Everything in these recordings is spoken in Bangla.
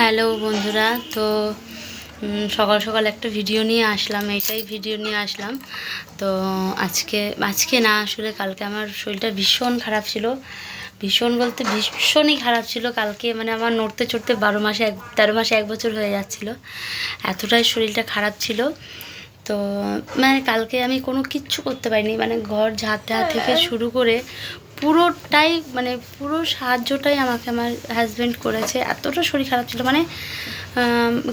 হ্যালো বন্ধুরা, তো সকাল সকাল একটা ভিডিও নিয়ে আসলাম, এইটাই ভিডিও নিয়ে আসলাম। তো, আজকে আজকে না, আসলে কালকে আমার শরীরটা ভীষণ খারাপ ছিল। ভীষণ বলতে ভীষণই খারাপ ছিল। কালকে মানে আমার নড়তে চড়তে বারো মাসে এক, তেরো মাসে এক বছর হয়ে যাচ্ছিল। এতটাই শরীরটা খারাপ ছিল। তো মানে কালকে আমি কোনো কিচ্ছু করতে পারিনি। মানে ঘর ঝাঁটা থেকে শুরু করে পুরোটাই মানে পুরো সাহায্যটাই আমাকে আমার হাজব্যান্ড করেছে। এতটা শরীর খারাপ ছিল মানে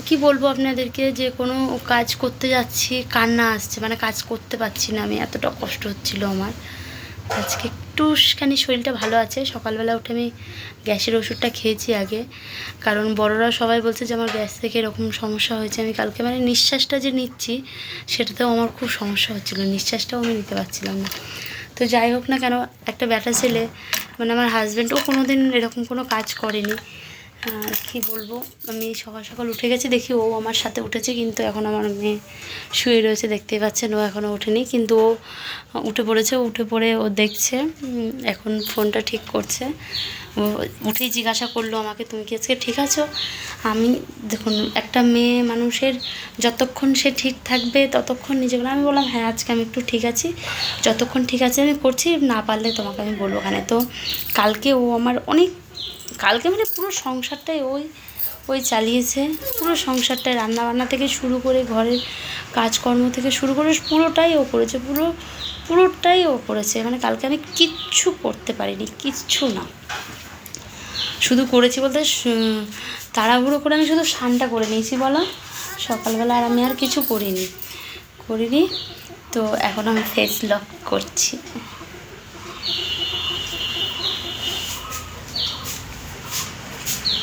কি বলব আপনাদেরকে, যে কোনো কাজ করতে যাচ্ছি, কান্না আসছে মানে কাজ করতে পারছি না আমি, এতটা কষ্ট হচ্ছিল আমার। আজকে একটুখানি শরীরটা ভালো আছে, সকালবেলা উঠে আমি গ্যাসের ওষুধটা খেয়েছি আগে, কারণ বড়রা সবাই বলছে যে আমার গ্যাস থেকে এরকম সমস্যা হয়েছে, আমি কালকে মানে নিঃশ্বাসটা যে নিচ্ছি, সেটাতেও আমার খুব সমস্যা হচ্ছিল, নিঃশ্বাসটাও আমি নিতে পারছিলাম না। তো যাই হোক না কেন, একটা ব্যাটা ছেলে মানে আমার হাজব্যান্ডও কোনো দিন এরকম কোনো কাজ করেনি। আর কি বলব? আমি সকাল সকাল উঠে গেছি, দেখি ও আমার সাথে উঠেছে, কিন্তু এখন আমার মেয়ে শুয়ে রয়েছে, দেখতেই পাচ্ছেন, ও এখনও ওঠেনি, কিন্তু ও উঠে পড়েছে উঠে পড়ে ও দেখছে এখন ফোনটা ঠিক করছে। ও উঠেই জিজ্ঞাসা করল আমাকে, তুমি কি আজকে ঠিক আছো? আমি, দেখুন, একটা মেয়ে মানুষের যতক্ষণ সে ঠিক থাকবে, ততক্ষণ নিজে আমি বললাম হ্যাঁ আজকে আমি একটু ঠিক আছি, যতক্ষণ ঠিক আছে আমি করছি, না পারলে তোমাকে আমি বলব ওখানে তো কালকে ও আমার অনেক কালকে মানে পুরো সংসারটাই ওই ওই চালিয়েছে। পুরো সংসারটাই রান্নাবান্না থেকে শুরু করে ঘরের কাজকর্ম থেকে শুরু করে পুরোটাই ও করেছে। পুরো, পুরোটাই ও করেছে। মানে কালকে আমি কিচ্ছু করতে পারিনি, কিচ্ছু না। শুধু করেছি বলতে তাড়াহুড়ো করে আমি শুধু স্নানটা করে নিয়েছি বলো। সকালবেলা আর আমি আর কিছু করিনি করিনি। তো এখন আমি ফেস লক করছি।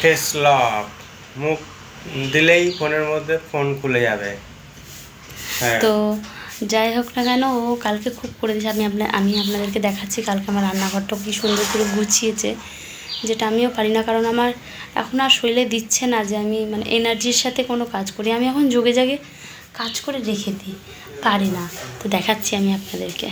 Face lock. মুখ দিলেই ফোনের মধ্যে ফোন খুলে যাবে। হ্যাঁ। তো যাই হোক না কেন, ও কালকে খুব করে দিয়েছে। আমি আপনার আমি আপনাদেরকে দেখাচ্ছি কালকে আমার রান্নাঘরটা কি সুন্দর করে গুছিয়েছে, যেটা আমিও পারি না। কারণ আমার এখন আর শরীরে দিচ্ছে না যে আমি মানে এনার্জির সাথে কোনো কাজ করি। আমি এখন যোগে জাগে কাজ করে রেখে দিই, পারি না। তো দেখাচ্ছি আমি আপনাদেরকে।